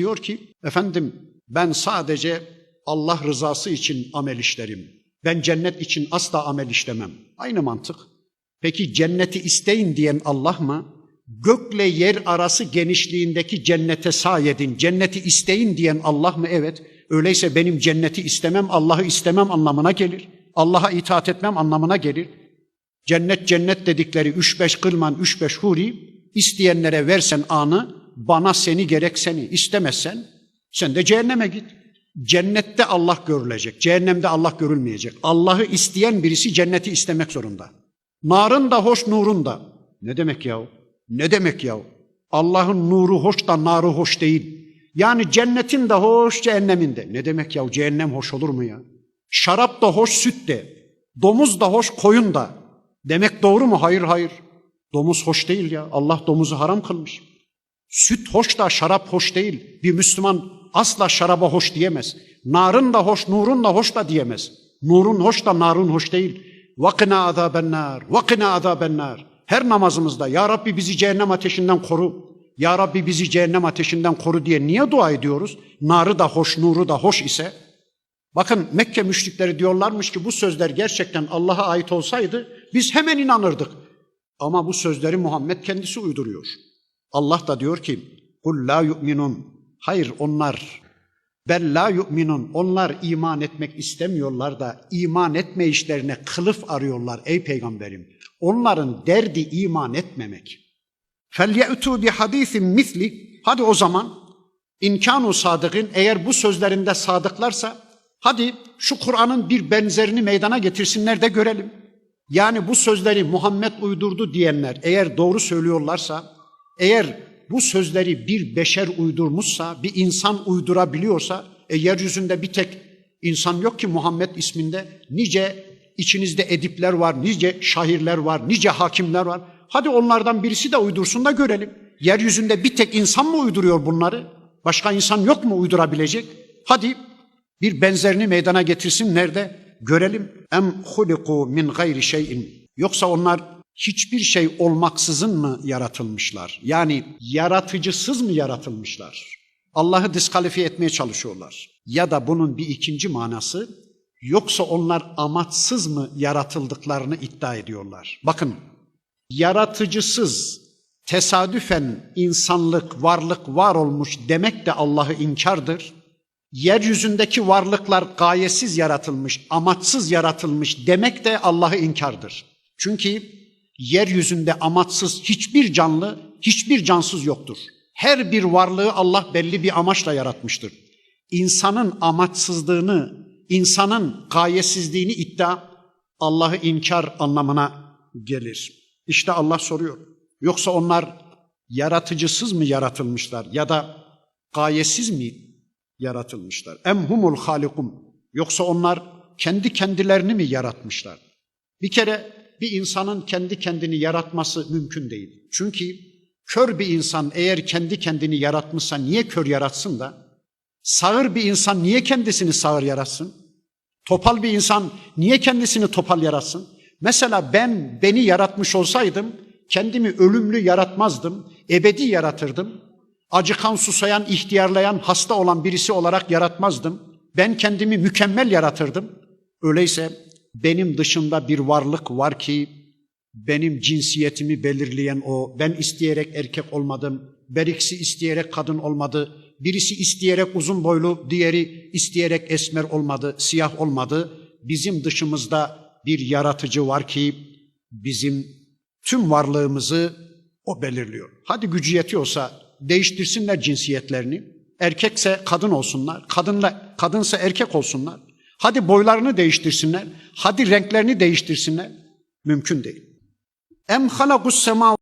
diyor ki efendim ben sadece Allah rızası için amel işlerim. Ben cennet için asla amel işlemem. Aynı mantık. Peki cenneti isteyin diyen Allah mı? Gökle yer arası genişliğindeki cennete sayedin, cenneti isteyin diyen Allah mı? Evet. Öyleyse benim cenneti istemem, Allah'ı istemem anlamına gelir. Allah'a itaat etmem anlamına gelir. Cennet cennet dedikleri üç beş kılman, üç beş huri isteyenlere versen anı, bana seni gerek seni istemezsen sen de cehenneme git. Cennette Allah görülecek, cehennemde Allah görülmeyecek. Allah'ı isteyen birisi cenneti istemek zorunda. Narın da hoş, nurun da. Ne demek yahu? Ne demek yahu? Allah'ın nuru hoş da narı hoş değil. Yani cennetin de hoş, cehennemin de. Ne demek yahu? Cehennem hoş olur mu ya? Şarap da hoş, süt de. Domuz da hoş, koyun da. Demek doğru mu? Hayır, hayır. Domuz hoş değil ya. Allah domuzu haram kılmış. Süt hoş da şarap hoş değil. Bir Müslüman asla şaraba hoş diyemez. Narın da hoş, nurun da hoş da diyemez. Nurun hoş da narun hoş değil. Vakına azabennar, vakına azabennar. Her namazımızda Ya Rabbi bizi cehennem ateşinden koru. Ya Rabbi bizi cehennem ateşinden koru diye niye dua ediyoruz? Narı da hoş, nuru da hoş ise. Bakın Mekke müşrikleri diyorlarmış ki bu sözler gerçekten Allah'a ait olsaydı biz hemen inanırdık. Ama bu sözleri Muhammed kendisi uyduruyor. Allah da diyor ki kul la yu'minun. Hayır onlar bel la yu'minun. Onlar iman etmek istemiyorlar da iman etme işlerine kılıf arıyorlar ey peygamberim. Onların derdi iman etmemek. Felye'tu bi hadisin misli. Hadi o zaman inkanu sadıkın eğer bu sözlerinde sadıklarsa hadi şu Kur'an'ın bir benzerini meydana getirsinler de görelim. Yani bu sözleri Muhammed uydurdu diyenler eğer doğru söylüyorlarsa, eğer bu sözleri bir beşer uydurmuşsa, bir insan uydurabiliyorsa, e yeryüzünde bir tek insan yok ki Muhammed isminde. Nice içinizde edipler var, nice şairler var, nice hakimler var. Hadi onlardan birisi de uydursun da görelim. Yeryüzünde bir tek insan mı uyduruyor bunları? Başka insan yok mu uydurabilecek? Hadi bir benzerini meydana getirsin nerede? Görelim. Em huliku min gayri şeyin. Yoksa onlar hiçbir şey olmaksızın mı yaratılmışlar? Yani yaratıcısız mı yaratılmışlar? Allah'ı diskalifiye etmeye çalışıyorlar. Ya da bunun bir ikinci manası yoksa onlar amaçsız mı yaratıldıklarını iddia ediyorlar. Bakın yaratıcısız tesadüfen insanlık, varlık var olmuş demek de Allah'ı inkardır. Yeryüzündeki varlıklar gayesiz yaratılmış, amaçsız yaratılmış demek de Allah'ı inkardır. Çünkü yeryüzünde amaçsız hiçbir canlı, hiçbir cansız yoktur. Her bir varlığı Allah belli bir amaçla yaratmıştır. İnsanın amaçsızlığını, insanın gayesizliğini iddia Allah'ı inkar anlamına gelir. İşte Allah soruyor. Yoksa onlar yaratıcısız mı yaratılmışlar ya da gayesiz mi yaratılmışlar? Em humul halikum. Yoksa onlar kendi kendilerini mi yaratmışlar? Bir kere bir insanın kendi kendini yaratması mümkün değil. Çünkü kör bir insan eğer kendi kendini yaratmışsa niye kör yaratsın da? Sağır bir insan niye kendisini sağır yaratsın? Topal bir insan niye kendisini topal yaratsın? Mesela ben beni yaratmış olsaydım kendimi ölümlü yaratmazdım, ebedi yaratırdım. Acıkan, susayan, ihtiyarlayan, hasta olan birisi olarak yaratmazdım. Ben kendimi mükemmel yaratırdım. Öyleyse benim dışında bir varlık var ki benim cinsiyetimi belirleyen o. Ben isteyerek erkek olmadım. Beriksi isteyerek kadın olmadı. Birisi isteyerek uzun boylu, diğeri isteyerek esmer olmadı, siyah olmadı. Bizim dışımızda bir yaratıcı var ki bizim tüm varlığımızı o belirliyor. Hadi gücü yetiyorsa değiştirsinler cinsiyetlerini. Erkekse kadın olsunlar, kadınla kadınsa erkek olsunlar. Hadi boylarını değiştirsinler, hadi renklerini değiştirsinler. Mümkün değil. Em halakus sema